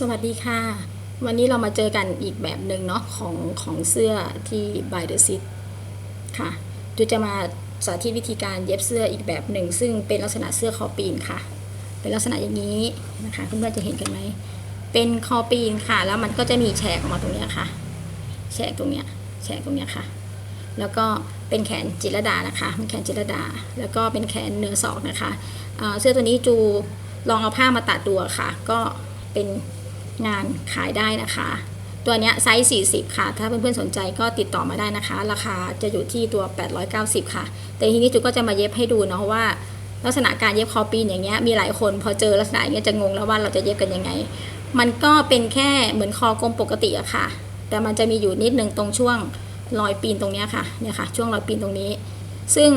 สวัสดีค่ะ วันนี้เรามาเจอกันอีกแบบหนึ่งเนาะของของเสื้อที่ by the sit ค่ะจูจะมาสาธิตวิธีการเย็บเสื้ออีกแบบหนึ่ง ซึ่งเป็นลักษณะเสื้อคอปีนค่ะ เป็นลักษณะอย่างนี้นะคะเพื่อนๆจะเห็นกันไหม เป็นคอปีนค่ะ แล้วมันก็จะมีแฉกออกมาตรงเนี้ยค่ะ แฉกตรงเนี้ยแฉกตรงเนี้ยค่ะ แล้วก็เป็นแขนจิรดานะคะเป็นแขนจิรดา แล้วก็เป็นแขนเนื้อศอกนะคะเสื้อตัวนี้จูลองเอาผ้ามาตัดดูอะค่ะ ก็เป็น งานขายได้นะคะ ตัวนี้ไซส์40 ค่ะ ถ้าเพื่อนๆสนใจก็ติดต่อมาได้นะคะ ราคาจะอยู่ที่ตัว 890 ค่ะ แต่ทีนี้จูก็จะมาเย็บให้ดูเนาะว่า ลักษณะการเย็บคอปีนอย่างเงี้ยมีหลายคนพอเจอลักษณะอย่างเงี้ยจะงงแล้วว่าเราจะเย็บกันยังไง มันก็เป็นแค่เหมือนคอกลมปกติอะค่ะ แต่มันจะมีอยู่นิดนึงตรงช่วงรอยปีนตรงเนี้ยค่ะเนี่ยค่ะ ช่วงรอยปีนตรงนี้ ซึ่ง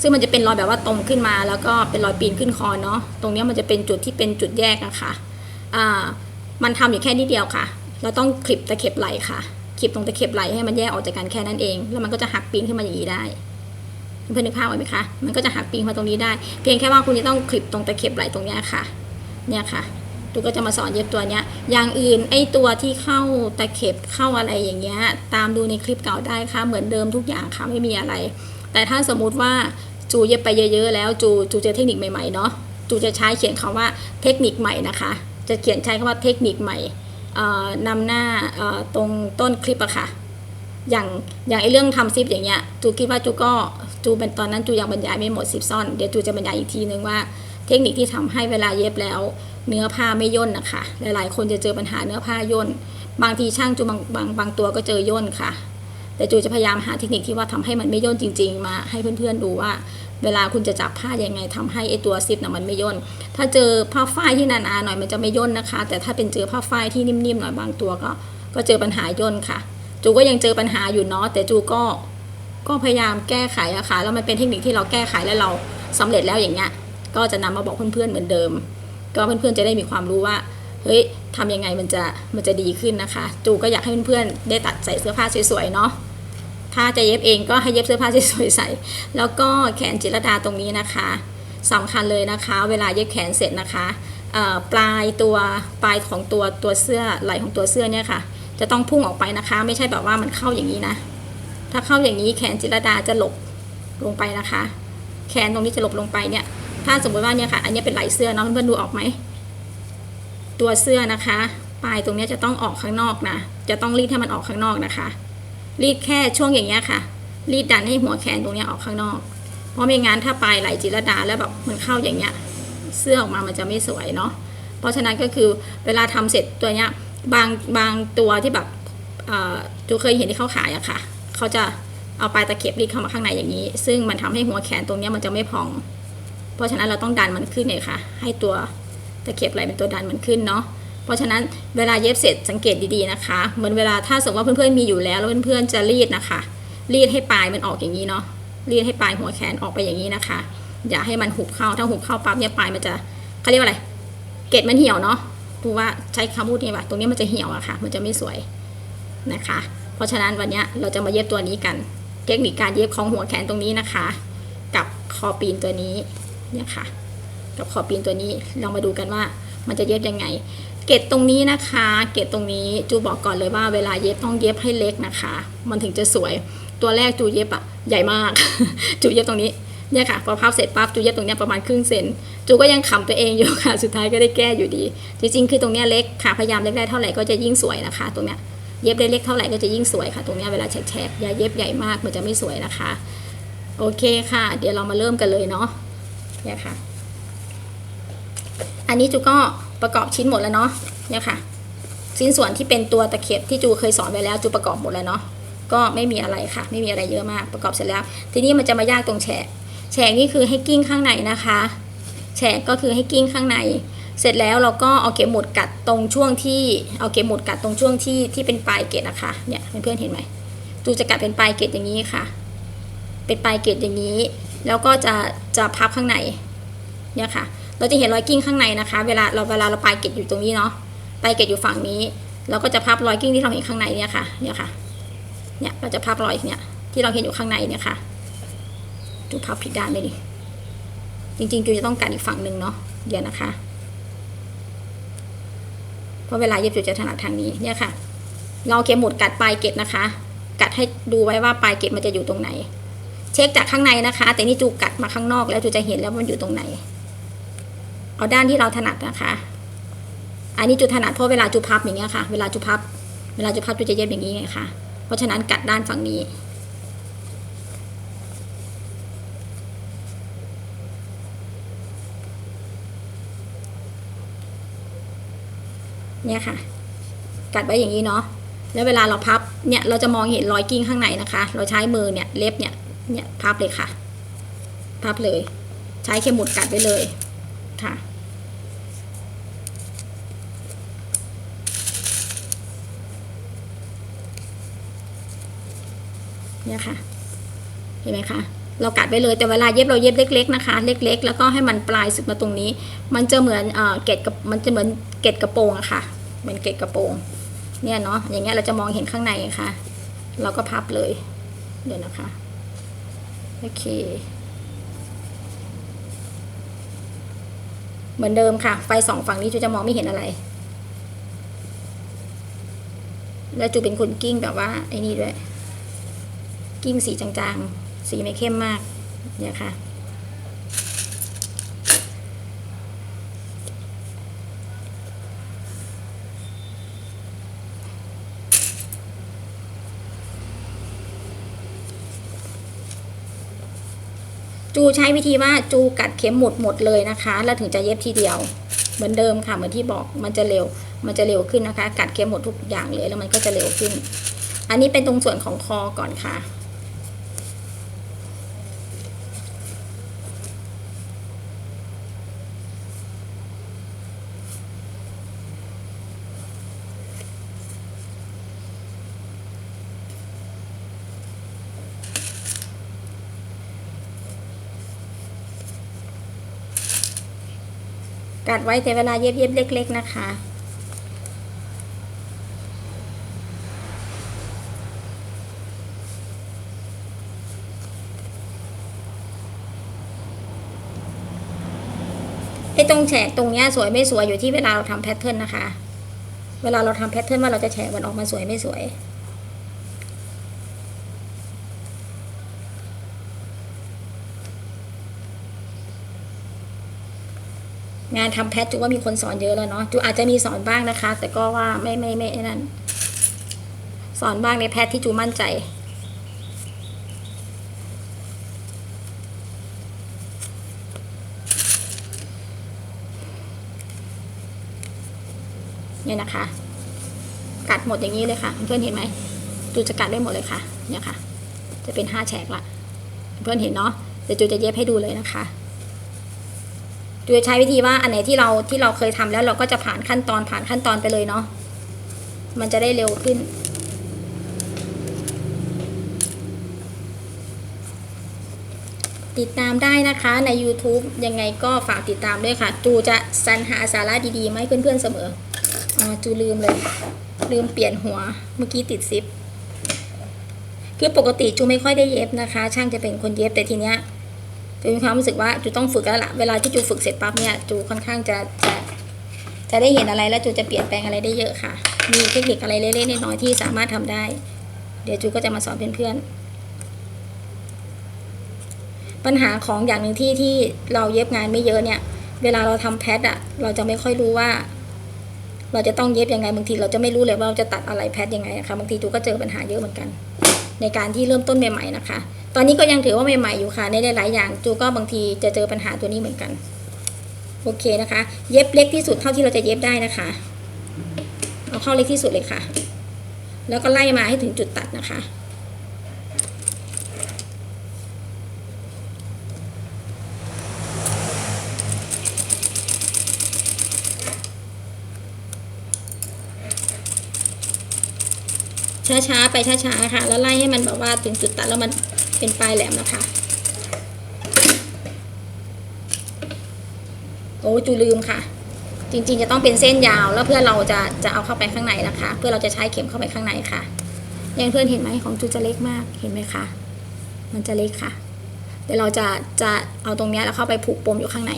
ซึ่งมันจะเป็นรอยแบบว่าตรงขึ้นมา แล้วก็เป็นรอยปีนขึ้นคอเนาะตรงเนี้ยมันจะเป็นจุดที่เป็นจุดแยกอะค่ะอ่า มันทำอยู่แค่นิดเดียวค่ะ เราต้องคลิปตะเข็บไหลค่ะ คลิปตรงตะเข็บไหลให้มันแยกออกจากกันแค่นั้นเอง แล้วมันก็จะหักปีนขึ้นมาอย่างนี้ได้ เพื่อนนึกภาพออกไหมคะ มันก็จะหักปีนมาตรงนี้ได้ เพียงแค่ว่าคุณจะต้องคลิปตรงตะเข็บไหลตรงนี้ค่ะ เนี่ยค่ะตูก็จะมาสอนเย็บตัวเนี้ย อย่างอื่นไอ้ตัวที่เข้าตะเข็บเข้าอะไรอย่างเงี้ย ตามดูในคลิปเก่าได้ค่ะ เหมือนเดิมทุกอย่างค่ะ ไม่มีอะไร แต่ถ้าสมมุติว่าจูเย็บไปเยอะๆแล้ว จูจูเจอเทคนิคใหม่ๆเนาะ จูจะใช้เขียนคำว่าเทคนิคใหม่นะคะ จะเขียนใช้คำว่าเทคนิคใหม่นำหน้าตรงต้นคลิปอะค่ะ อย่างอย่างไอเรื่องทำซิปอย่างเงี้ยจูคิดว่าจูก็จูเป็นตอนนั้นจูยังบรรยายไม่หมดซิปซ่อน เดี๋ยวจูจะบรรยายอีกทีนึงว่าเทคนิคที่ทำให้เวลาเย็บแล้ว เนื้อผ้าไม่ย่นนะคะหลายๆ คนจะเจอปัญหาเนื้อผ้าย่น บางทีช่างจูบางบางบางตัวก็เจอย่นค่ะ แต่จูจะพยายามหาเทคนิคที่ว่าทำให้มันไม่ย่นจริง ๆ มาให้เพื่อนๆดูว่า เวลาคุณจะจับผ้ายังไงทำให้ไอตัวซิปน่ะมันไม่ย่น ถ้าเจอผ้าฝ้ายที่หนาๆหน่อยมันจะไม่ย่นนะคะ แต่ถ้าเป็นเจอผ้าฝ้ายที่นิ่มๆหน่อยบางตัวก็ ก็เจอปัญหาย่นค่ะ จูก็ยังเจอปัญหาอยู่เนาะแต่จูก็ก็พยายามแก้ไขอะค่ะแล้วมันเป็นเทคนิคที่เราแก้ไขแล้วเราสำเร็จแล้วอย่างเงี้ยก็จะนำมาบอกเพื่อนๆเหมือนเดิม ก็เพื่อนๆจะได้มีความรู้ว่าเฮ้ยทำยังไงมันจะมันจะดีขึ้นนะคะ จูก็อยากให้เพื่อนๆได้ตัดใส่เสื้อผ้าสวยๆเนาะ ถ้าจะเย็บเองก็ให้เย็บเสื้อผ้าสวยๆใส่ แล้วก็แขนจิรดาตรงนี้นะคะสำคัญเลยนะคะ เวลาเย็บแขนเสร็จนะคะปลายตัวปลายของตัวตัวเสื้อไหล่ของตัวเสื้อเนี่ยค่ะ จะต้องพุ่งออกไปนะคะ ไม่ใช่แบบว่ามันเข้าอย่างนี้นะ ถ้าเข้าอย่างนี้แขนจิรดาจะหลบลงไปนะคะ แขนตรงนี้จะหลบลงไปเนี่ย ถ้าสมมติว่าเนี่ยค่ะ อันนี้เป็นไหล่เสื้อเนาะเพื่อนๆดูออกไหมตัวเสื้อนะคะ ปลายตรงนี้จะต้องออกข้างนอกนะ จะต้องรีดให้มันออกข้างนอกนะคะ รีดแค่ช่วงอย่างเงี้ยค่ะ รีดดันให้หัวแขนตรงเนี้ยออกข้างนอก เพราะไม่งั้นถ้าปลายไหลจิรดาแล้วแบบมันเข้าอย่างเงี้ยเสื้อออกมามันจะไม่สวยเนาะเพราะฉะนั้นก็คือเวลาทำเสร็จตัวเนี้ยบางบางตัวที่แบบอ่อจูเคยเห็นที่เขาขายอะค่ะเขาจะเอาปลายตะเข็บรีดเข้ามาข้างในอย่างนี้ ซึ่งมันทำให้หัวแขนตรงเนี้ยมันจะไม่พอง เพราะฉะนั้นเราต้องดันมันขึ้นเลยค่ะ ให้ตัวตะเข็บไหลเป็นตัวดันมันขึ้นเนาะ ราะฉะนั้นเวลาเย็บเสร็จสังเกตดีๆนะคะเหมือนเวลาถ้าสมมติว่าเพื่อนๆมีอยู่แล้วแล้วเพื่อนๆจะรีดนะคะ รีดให้ปลายมันออกอย่างนี้เนาะรีดให้ปลายหัวแขนออกไปอย่างนี้นะคะ อย่าให้มันหุบเข้าถ้าหุบเข้าปั๊บเนี่ยปลายมันจะเขาเรียกว่าอะไร เกล็ดมันเหี่ยวเนาะดูว่าใช้คำพูดนี้ว่าตรงนี้มันจะเหี่ยวอะค่ะ มันจะไม่สวยนะคะ เพราะฉะนั้นวันนี้เราจะมาเย็บตัวนี้กัน เทคนิคการเย็บของหัวแขนตรงนี้นะคะ กับคอปีนตัวนี้เนี่ยค่ะ กับขอปีนตัวนี้เรามาดูกันว่ามันจะเย็บยังไง เกตตรงนี้นะคะ เกตตรงนี้จูบอกก่อนเลยว่าเวลาเย็บต้องเย็บให้เล็กนะคะ มันถึงจะสวย ตัวแรกจูเย็บอะใหญ่มาก จูเย็บตรงนี้เนี่ยค่ะพอพับเสร็จปั๊บจูเย็บตรงเนี้ยประมาณครึ่งเซนจูก็ยังขำตัวเองอยู่ค่ะ สุดท้ายก็ได้แก้อยู่ดี จริงๆ คือตรงเนี้ยเล็กค่ะพยายามเล็กได้เท่าไหร่ก็จะยิ่งสวยนะคะ ตรงเนี้ยเย็บได้เล็กเท่าไหร่ก็จะยิ่งสวยค่ะ ตรงเนี้ยเวลาแฉกๆอย่าเย็บใหญ่มากมันจะไม่สวยนะคะ โอเคค่ะ เดี๋ยวเรามาเริ่มกันเลยเนาะเนี่ยค่ะ อันนี้จูก็ ประกอบชิ้นหมดแล้วเนาะเนี่ยค่ะ ชิ้นส่วนที่เป็นตัวตะเข็บที่จูเคยสอนไว้แล้วจูประกอบหมดแล้วเนาะก็ไม่มีอะไรค่ะ ไม่มีอะไรเยอะมากประกอบเสร็จแล้ว ทีนี้มันจะมายากตรงแฉกแฉกนี่คือให้กิ้งข้างในนะคะแฉกก็คือให้กิ้งข้างใน เสร็จแล้วเราก็เอาเข็มหมุดกัดตรงช่วงที่เอาเข็มหมุดกัดตรงช่วงที่ที่เป็นปลายเกล็ดนะคะเนี่ยเพื่อนๆเห็นไหมจูจะกัดเป็นปลายเกล็ดอย่างนี้ค่ะ เป็นปลายเกล็ดอย่างนี้ แล้วก็จะจะพับข้างในเนี่ยค่ะ เราจะเห็นรอยกิ้งข้างในนะคะ เวลาเราเวลาเราปลายเกล็ดอยู่ตรงนี้เนาะปลายเกล็ดอยู่ฝั่งนี้ เราก็จะพับรอยกิ้งที่เราเห็นข้างในเนี่ยค่ะเนี่ยค่ะเนี่ยเราจะพับรอยเนี่ยที่เราเห็นอยู่ข้างในเนี่ยค่ะดูพับผิดด้านเลยดิจริงๆจูจะต้องการอีกฝั่งหนึ่งเนาะเดี๋ยวนะคะเพราะเวลาเย็บจุจะถนัดทางนี้เนี่ยค่ะ เราเอาเข็มหมุดกัดปลายเกล็ดนะคะ กัดให้ดูไว้ว่าปลายเกล็ดมันจะอยู่ตรงไหน เช็คจากข้างในนะคะ แต่นี่จูกัดมาข้างนอกแล้วจูจะเห็นแล้วว่ามันอยู่ตรงไหน เอาด้านที่เราถนัดนะคะ อันนี้จูถนัดเพราะเวลาจูพับอย่างเงี้ยค่ะ เวลาจูพับ เวลาจูพับจูจะเย็บอย่างนี้ไงค่ะ เพราะฉะนั้นกัดด้านฝั่งนี้เนี่ยค่ะ กัดไว้อย่างนี้เนาะแล้วเวลาเราพับเนี่ยเราจะมองเห็นรอยกิ้งข้างในนะคะ เราใช้มือเนี่ยเล็บเนี่ยเนี่ยพับเลยค่ะ พับเลย ใช้เข็มหมุดกัดไปเลยค่ะ เนี่ยค่ะ เห็นไหมคะ เรากัดไปเลยแต่เวลาเย็บเราเย็บเล็ก ๆนะคะ เล็ก ๆ แล้วก็ให้มันปลายสุดมาตรงนี้ มันจะเหมือนเอ่อเกล็ดกับมันจะเหมือนเกล็ดกระโปรงอะค่ะ เหมือนเกล็ดกระโปรง เนี่ยเนาะอย่างเงี้ยเราจะมองเห็นข้างในค่ะ เราก็พับเลยเดี๋ยวนะคะโอเคเหมือนเดิมค่ะ ไฟสองฝั่งนี้จูจะมองไม่เห็นอะไร แล้วจูเป็นคนกิ้งแบบว่าไอ้นี่ด้วย กิ้งสีจางๆ สีไม่เข้มมากเนี่ยค่ะ จูใช้วิธีว่าจูกัดเข็มหมดหมดเลยนะคะ แล้วถึงจะเย็บทีเดียว เหมือนเดิมค่ะ เหมือนที่บอกมันจะเร็ว มันจะเร็วขึ้นนะคะ กัดเข็มหมดทุกอย่างเลยแล้วมันก็จะเร็วขึ้น อันนี้เป็นตรงส่วนของคอก่อนค่ะ กัดไว้แต่เวลาเย็บเย็บเล็ก ๆ นะคะ ไอ้ตรงแฉกตรงเนี้ยสวยไม่สวยอยู่ที่เวลาเราทำแพทเทิร์นนะคะ เวลาเราทำแพทเทิร์นว่าเราจะแฉกมันออกมาสวยไม่สวย งานทำแพทจูว่ามีคนสอนเยอะแล้วเนาะจูอาจจะมีสอนบ้างนะคะ แต่ก็ว่าไม่ไม่ไม่นั่นสอนบ้างในแพทที่จูมั่นใจ เนี่ยนะคะ กัดหมดอย่างนี้เลยค่ะ เพื่อนเห็นไหมจูจะกัดได้หมดเลยค่ะ เนี่ยค่ะ จะเป็นห้าแฉกละ เพื่อนเห็นเนาะเดี๋ยวจูจะเย็บให้ดูเลยนะคะ จูจะใช้วิธีว่าอันไหนที่เราที่เราเคยทำแล้วเราก็จะผ่านขั้นตอนผ่านขั้นตอนไปเลยเนาะมันจะได้เร็วขึ้น ติดตามได้นะคะใน YouTube ยังไงก็ฝากติดตามด้วยค่ะ จูจะสรรหาสาระดีๆมาให้เพื่อนๆเสมออจูลืมเลย ลืมเปลี่ยนหัวเมื่อกี้ติดซิปคือปกติจูไม่ค่อยได้เย็บนะคะ ช่างจะเป็นคนเย็บแต่ทีเนี้ย จูมีความรู้สึกว่าจูต้องฝึกแล้วล่ะเวลาที่จูฝึกเสร็จปั๊บเนี่ยจูค่อนข้างจะจะจะได้เห็นอะไรแล้วจูจะเปลี่ยนแปลงอะไรได้เยอะค่ะ มีเทคนิคอะไรเล็กๆน้อยๆที่สามารถทำได้ เดี๋ยวจูก็จะมาสอนเพื่อนๆ ปัญหาของอย่างหนึ่งที่ที่เราเย็บงานไม่เยอะเนี่ย เวลาเราทำแพทอะเราจะไม่ค่อยรู้ว่า เราจะต้องเย็บยังไงบางทีเราจะไม่รู้เลยว่าเราจะตัดอะไรแพทยังไงนะคะบางทีจูก็เจอปัญหาเยอะเหมือนกัน ในการที่เริ่มต้นใหม่ๆนะคะ ตอนนี้ก็ยังถือว่าใหม่ๆอยู่ค่ะในหลายๆอย่าง จูก็บางทีจะเจอปัญหาตัวนี้เหมือนกัน โอเคนะคะ เย็บเล็กที่สุดเท่าที่เราจะเย็บได้นะคะ เอาเข้าเล็กที่สุดเลยค่ะ แล้วก็ไล่มาให้ถึงจุดตัดนะคะช้าๆ ไปช้าๆ ค่ะ แล้วไล่ให้มันแบบว่าถึงจุดตัดแล้วมัน เป็นปลายแหลมนะคะโอ้จูลืมค่ะ จริงๆจะต้องเป็นเส้นยาวแล้วเพื่อเราจะจะเอาเข้าไปข้างในนะคะ เพื่อเราจะใช้เข็มเข้าไปข้างในค่ะยังเพื่อนเห็นไหมของจูจะเล็กมากเห็นไหมคะมันจะเล็กค่ะเดี๋ยวเราจะจะเอาตรงนี้แล้วเข้าไปผูกปมอยู่ข้างใน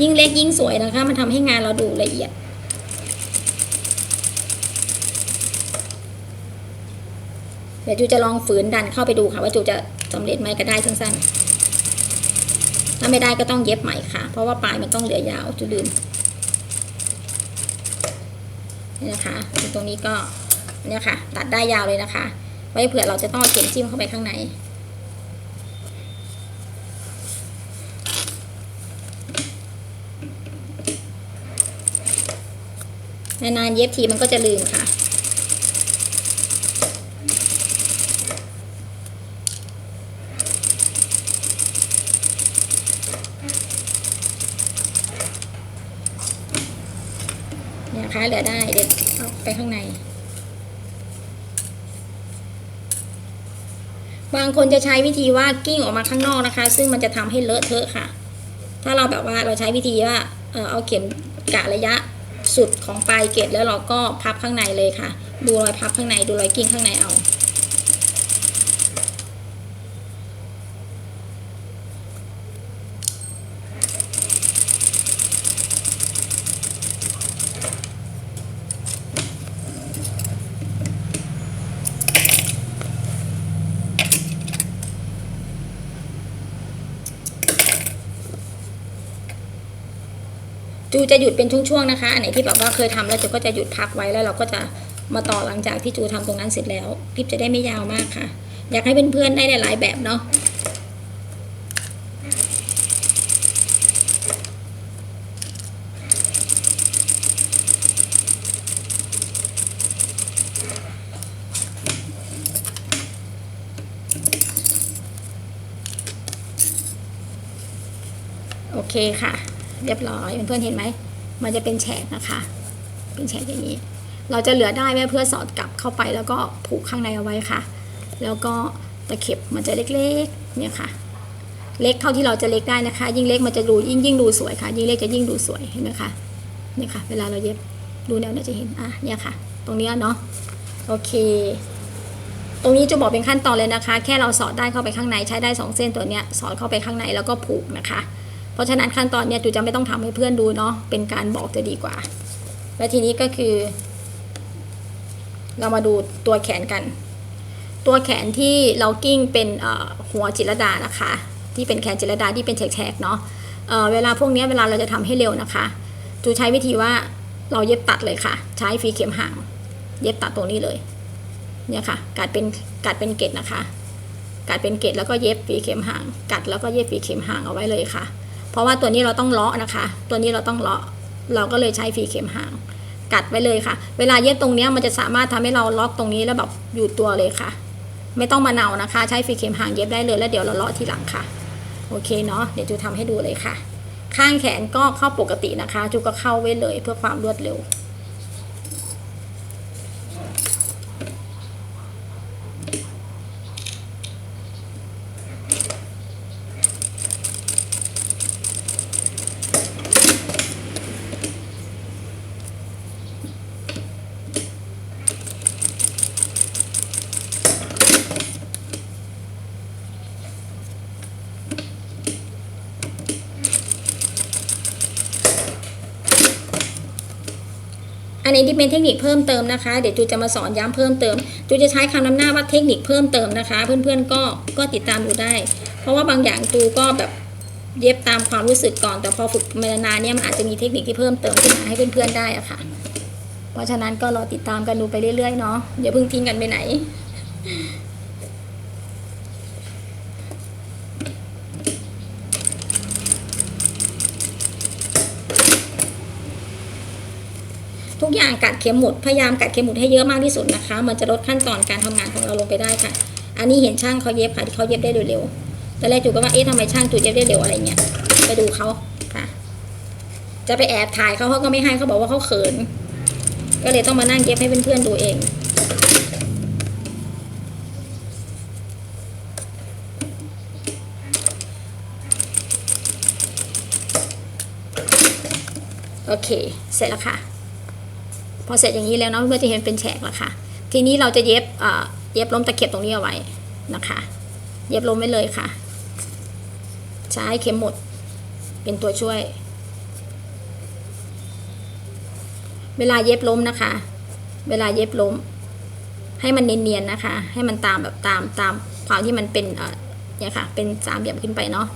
ยิ่งเล็กยิ่งสวยนะคะ มันทำให้งานเราดูละเอียด ดี๋ยวจูจะลองฝืนดันเข้าไปดูค่ะว่าจูจะสำเร็จไหมก็ได้สั้นๆ ถ้าไม่ได้ก็ต้องเย็บใหม่ค่ะ เพราะว่าปลายมันต้องเหลือยาวจูลืมนี่นะคะตรงนี้ก็เนี่ยค่ะ ตัดได้ยาวเลยนะคะ ไว้เผื่อเราจะต้องเอาเข็มจิ้มเข้าไปข้างในนานๆเย็บทีมันก็จะลืมค่ะ เนี่ยนะ คะเหลือได้เด็ดเอาไปข้างใน บางคนจะใช้วิธีว่ากิ้งออกมาข้างนอกนะคะ ซึ่งมันจะทำให้เลอะเทอะค่ะ ถ้าเราแบบว่าเราใช้วิธีว่าเออเอาเข็มกะระยะสุดของปลายเกล็ดแล้วเราก็พับข้างในเลยค่ะ ดูรอยพับข้างในดูรอยกิ้งข้างในเอา จูจะหยุดเป็นช่วงๆนะคะ อันไหนที่แบบว่าเคยทำแล้วจูก็จะหยุดพักไว้แล้วเราก็จะมาต่อหลังจากที่จูทำตรงนั้นเสร็จแล้วคลิปจะได้ไม่ยาวมากค่ะ อยากให้เพื่อนๆได้หลายๆแบบเนาะโอเคค่ะ เรียบร้อยเพื่อนๆเห็นไหมมันจะเป็นแฉกนะคะ เป็นแฉกอย่างนี้ เราจะเหลือได้แม่เพื่อสอดกลับเข้าไปแล้วก็ผูกข้างในเอาไว้ค่ะ แล้วก็ตะเข็บมันจะเล็กๆเนี่ยค่ะ เล็กเท่าที่เราจะเล็กได้นะคะ ยิ่งเล็กมันจะดูยิ่งยิ่งดูสวยค่ะ ยิ่งเล็กจะยิ่งดูสวยเห็นไหมคะเนี่ยค่ะ เวลาเราเย็บดูแนวเนี่ยจะเห็นอะเนี่ยค่ะ ตรงนี้เนาะโอเค ตรงนี้จะบอกเป็นขั้นตอนเลยนะคะ แค่เราสอดได้เข้าไปข้างในใช้ได้สองเส้นตัวเนี้ยสอดเข้าไปข้างในแล้วก็ผูกนะคะ เพราะฉะนั้นขั้นตอนเนี้ยจูจะไม่ต้องทำให้เพื่อนดูเนาะเป็นการบอกจะดีกว่า และทีนี้ก็คือ เรามาดูตัวแขนกัน ตัวแขนที่เรากิ้งเป็นหัวจิรดานะคะ ที่เป็นแขนจิรดาที่เป็นแฉกๆเนาะเเวลาพวกนี้เวลาเราจะทำให้เร็วนะคะจูใช้วิธีว่าเราเย็บตัดเลยค่ะ ใช้ฟีเข็มห่าง เย็บตัดตรงนี้เลยเนี่ยค่ะกัดเป็นกัดเป็นเกล็ดนะคะ กัดเป็นเกล็ดแล้วก็เย็บฝีเข็มห่าง กัดแล้วก็เย็บฝีเข็มห่างเอาไว้เลยค่ะ เพราะว่าตัวนี้เราต้องเลาะนะคะ ตัวนี้เราต้องเลาะ เราก็เลยใช้ฝีเข็มห่าง กัดไว้เลยค่ะ เวลาเย็บตรงนี้มันจะสามารถทำให้เราล็อกตรงนี้แล้วแบบอยู่ตัวเลยค่ะ ไม่ต้องมาเนานะคะ ใช้ฝีเข็มห่างเย็บได้เลยแล้วเดี๋ยวเราเลาะทีหลังค่ะ โอเคเนาะ เดี๋ยวจูทำให้ดูเลยค่ะ ข้างแขนก็เข้าปกตินะคะจูก็เข้าไว้เลยเพื่อความรวดเร็ว นนี้ที่เป็นเทคนิคเพิ่มเติมนะคะ เดี๋ยวจูจะมาสอนย้ำเพิ่มเติม จูจะใช้คำนำหน้าว่าเทคนิคเพิ่มเติมนะคะ เพื่อนๆก็ก็ติดตามดูได้ เพราะว่าบางอย่างจูก็แบบเย็บตามความรู้สึกก่อน แต่พอฝึกมานานเนี่ยมันอาจจะมีเทคนิคที่เพิ่มเติมขึ้นมาให้เพื่อนๆได้อะค่ะ เพราะฉะนั้นก็รอติดตามกันดูไปเรื่อยๆเนาะอย่าเพิ่งทิ้งกันไปไหน กอย่างกัดเข็มหมุดพยายามกัดเข็มหมุดให้เยอะมากที่สุดนะคะ มันจะลดขั้นตอนการทำงานของเราลงไปได้ค่ะ อันนี้เห็นช่างเขาเย็บค่ะที่เขาเย็บได้เร็วๆตอนแรกจูก็ว่าเอ๊ะทำไมช่างจูเย็บได้เร็วอะไรเงี้ยไปดูเขาค่ะ จะไปแอบถ่ายเขาเขาก็ไม่ให้เขาบอกว่าเขาเขิน ก็เลยต้องมานั่งเย็บให้เพื่อนๆดูเองโอเค เสร็จแล้วค่ะ พอเสร็จอย่างนี้แล้วเนาะเพื่อจะเห็นเป็นแฉกละค่ะ ทีนี้เราจะเย็บเย็บล้มตะเข็บตรงนี้เอาไว้นะคะ เย็บล้มไว้เลยค่ะ ใช้เข็มหมดเป็นตัวช่วย เวลาเย็บล้มนะคะ เวลาเย็บล้ม ให้มันเนียนๆนะคะ ให้มันตามแบบตามตามความที่มันเป็นเนี่ยค่ะ เป็นสามเหลี่ยมขึ้นไปเนาะ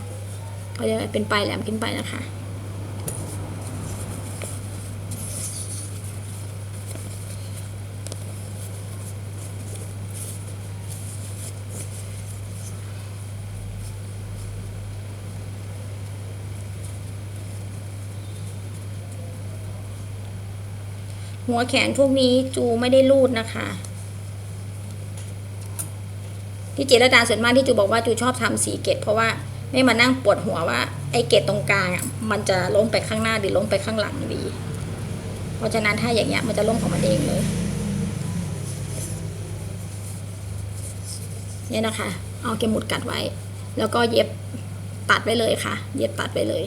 ก็จะเป็นปลายแหลมขึ้นไปนะคะ หัวแขนพวกนี้จูไม่ได้รูดนะคะ ที่เจรดาส่วนมากที่จูบอกว่าจูชอบทำสีเกตเพราะว่าไม่มานั่งปวดหัวว่าไอ้เกตตรงกลางมันจะล้มไปข้างหน้าหรือล้มไปข้างหลังดี เพราะฉะนั้นถ้าอย่างเงี้ยมันจะล้มของมันเองเลยเนี่ยนะคะ เอาเกมหมุดกัดไว้ แล้วก็เย็บตัดไว้เลยค่ะ เย็บตัดไว้เลย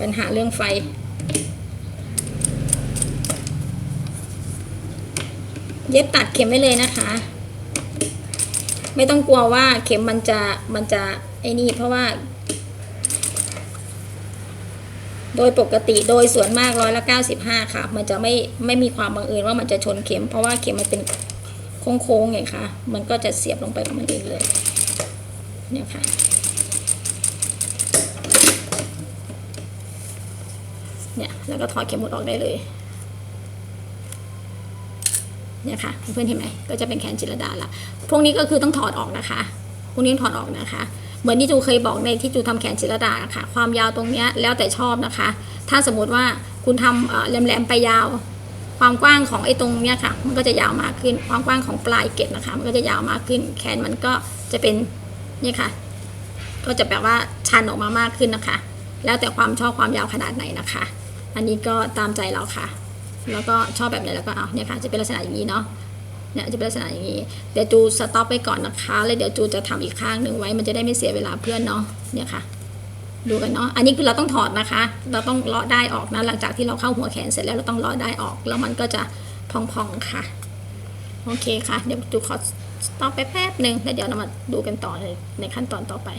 ปัญหาเรื่องไฟ เย็บตัดเข็มไว้เลยนะคะ ไม่ต้องกลัวว่าเข็มมันจะมันจะไอ้นี่เพราะว่า โดยปกติโดยส่วนมากร้อยละเก้าสิบห้าค่ะ มันจะไม่ไม่มีความบังเอิญว่ามันจะชนเข็ม เพราะว่าเข็มมันเป็นโค้งๆไงคะมันก็จะเสียบลงไปของมันเองเลยเนี่ยค่ะ เนี่ยแล้วก็ถอดเข็มหมุดออกได้เลยเนี่ยค่ะเพื่อนเห็นไหมก็จะเป็นแขนจิรดาละพวกนี้ก็คือต้องถอดออกนะคะพวกนี้ถอดออกนะคะ เหมือนที่จูเคยบอกในที่จูทำแขนจิรดาะค่ะความยาวตรงเนี้ยแล้วแต่ชอบนะคะ ถ้าสมมติว่าคุณทำแหลมๆไปยาว ความกว้างของไอ้ตรงเนี้ยค่ะ มันก็จะยาวมากขึ้นความกว้างของปลายเกล็ดนะคะ มันก็จะยาวมากขึ้น แขนมันก็จะเป็นนี่ค่ะ ก็จะแบบว่าชันออกมามากขึ้นนะคะ แล้วแต่ความชอบความยาวขนาดไหนนะคะ อันนี้ก็ตามใจเราค่ะ แล้วก็ชอบแบบไหนแล้วก็เอาเนี่ยค่ะจะเป็นลักษณะอย่างนี้เนาะเนี่ยจะเป็นลักษณะอย่างนี้ เดี๋ยวจูสต็อปไปก่อนนะคะแล้วเดี๋ยวจูจะทำอีกข้างหนึ่งไว้มันจะได้ไม่เสียเวลาเพื่อนเนาะเนี่ยค่ะ ดูกันเนาะอันนี้คือเราต้องถอดนะคะ เราต้องเลาะได้ออกนะหลังจากที่เราเข้าหัวแขนเสร็จแล้วเราต้องเลาะได้ออก แล้วมันก็จะพองๆค่ะโอเคค่ะ เดี๋ยวจูขอสต็อปไปแป๊บหนึ่งแล้วเดี๋ยวเรามาดูกันต่อในขั้นตอนต่อไป